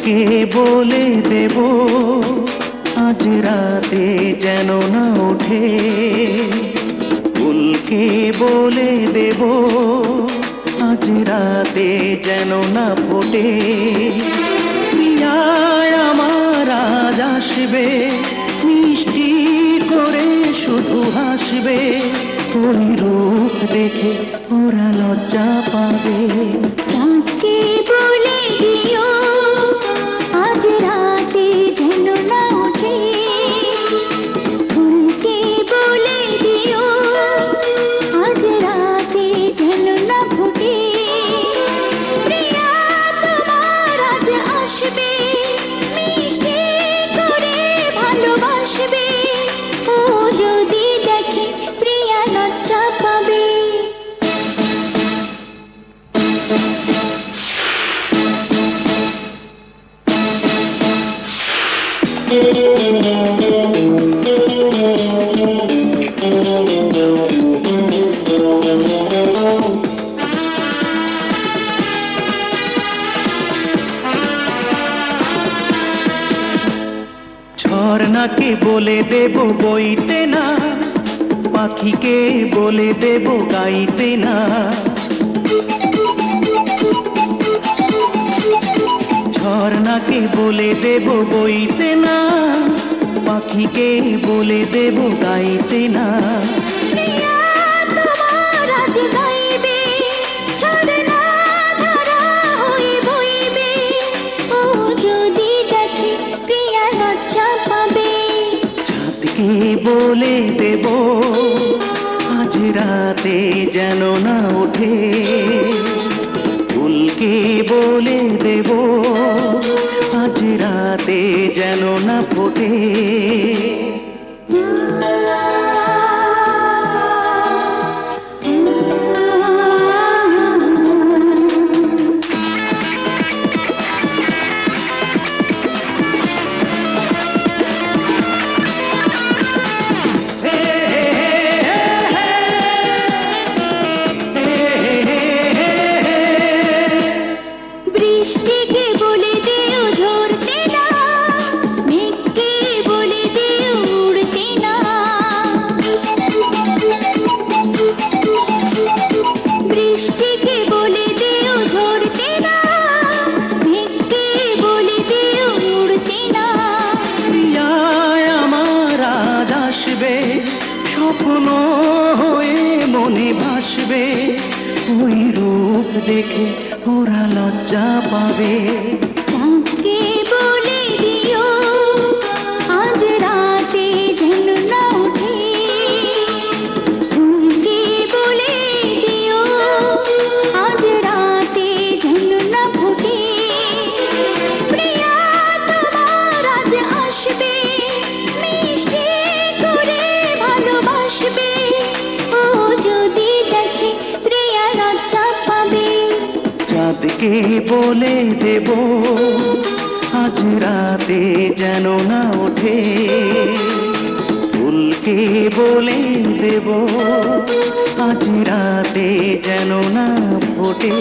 চাঁদকে বলে দেব, আজ রাতে যেন না ওঠে। ফুলকে বলে দেব, আজ রাতে যেন না ফোটে। প্রিয়ায় আমার আজ আসবে, মিষ্টি করে শুধু হাসবে। ওই রূপ দেখে ওরা লজ্জা পাবে। চাঁদকে বলে দিও ঝর্ণাকে বলে দেব বইতে না পাখিকে বলে দেব গাইতে না। ঝর্ণাকে বলে দেব বইতে না পাখিকে বলে দেব গাইতে না। বলে দেব আজ রাতে যেন না ওঠে। ফুলকে বলে দেব রাতে যেন না ফোটে। ভাসবে ওই রূপ দেখে ওরা লজ্জা পাবে। চাঁদকে বলে দেব, আজ রাতে যেন না ওঠে। ফুলকে বলে দেব, আজ রাতে যেন না ফোটে।